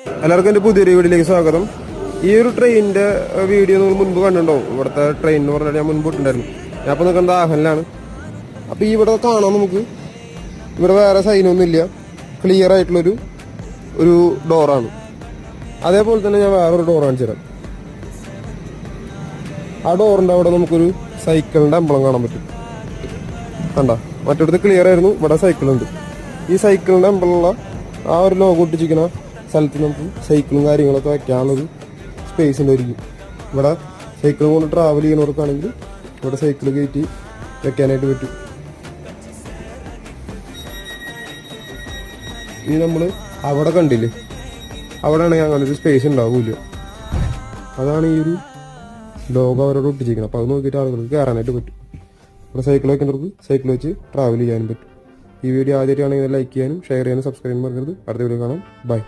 എല്ലാവർക്കും എന്റെ പുതിയൊരു വീഡിയോയിലേക്ക് സ്വാഗതം. ഈ ഒരു ട്രെയിനിന്റെ വീഡിയോ നിങ്ങൾ മുൻപ് കണ്ടിട്ടുണ്ടോ? ഇവിടുത്തെ ട്രെയിൻ എന്ന് പറഞ്ഞാൽ ഞാൻ മുൻപ് ഇട്ടുണ്ടായിരുന്നു ഞാൻ അപ്പോൾ നിൽക്കുന്നത് ആഹലിലാണ് അപ്പോൾ ഇവിടെ കാണാം നമുക്ക്. ഇവിടെ വേറെ സൈനൊന്നുമില്ല ക്ലിയർ ആയിട്ടുള്ളൊരു ഒരു ഡോറാണ് അതേപോലെ തന്നെ ഞാൻ വേറൊരു ഡോർ കാണിച്ചു തരാം. ആ ഡോറിന്റെ അവിടെ നമുക്കൊരു സൈക്കിളിന്റെ അമ്പളം കാണാൻ പറ്റും. കണ്ട? മറ്റിടത്ത് ക്ലിയർ ആയിരുന്നു. ഇവിടെ സൈക്കിളുണ്ട് ഈ സൈക്കിളിന്റെ അമ്പലമുള്ള ആ ഒരു ലോഗോ ഒട്ടിച്ചിരിക്കുന്ന സ്ഥലത്ത് നമുക്ക് സൈക്കിളും കാര്യങ്ങളൊക്കെ വയ്ക്കാനുള്ളൊരു സ്പേസ് ഉണ്ടായിരിക്കും. ഇവിടെ സൈക്കിൾ കൊണ്ട് ട്രാവൽ ചെയ്യുന്നവർക്കാണെങ്കിൽ ഇവിടെ സൈക്കിൾ കയറ്റി വെക്കാനായിട്ട് പറ്റും. ഇനി നമ്മൾ അവിടെ കണ്ടില്ലേ? അവിടെ ആണെങ്കിൽ അങ്ങനെ ഒരു സ്പേസ് ഉണ്ടാവില്ല. അതാണ് ഈ ഒരു ലോകം അവരോട് ഒട്ടിച്ചിരിക്കുന്നത്. അപ്പോൾ അത് നോക്കിയിട്ട് ആളുകൾക്ക് കയറാനായിട്ട് പറ്റും. ഇവിടെ സൈക്കിൾ വയ്ക്കുന്നവർക്ക് സൈക്കിൾ വെച്ച് ട്രാവൽ ചെയ്യാനും പറ്റും. ഈ വീഡിയോ ആദ്യമായിട്ടാണെങ്കിൽ ലൈക്ക് ചെയ്യാനും ഷെയർ ചെയ്യാനും സബ്സ്ക്രൈബ് ചെയ്യാനും മറക്കരുത്. അടുത്ത വീഡിയോ കാണാം. ബൈ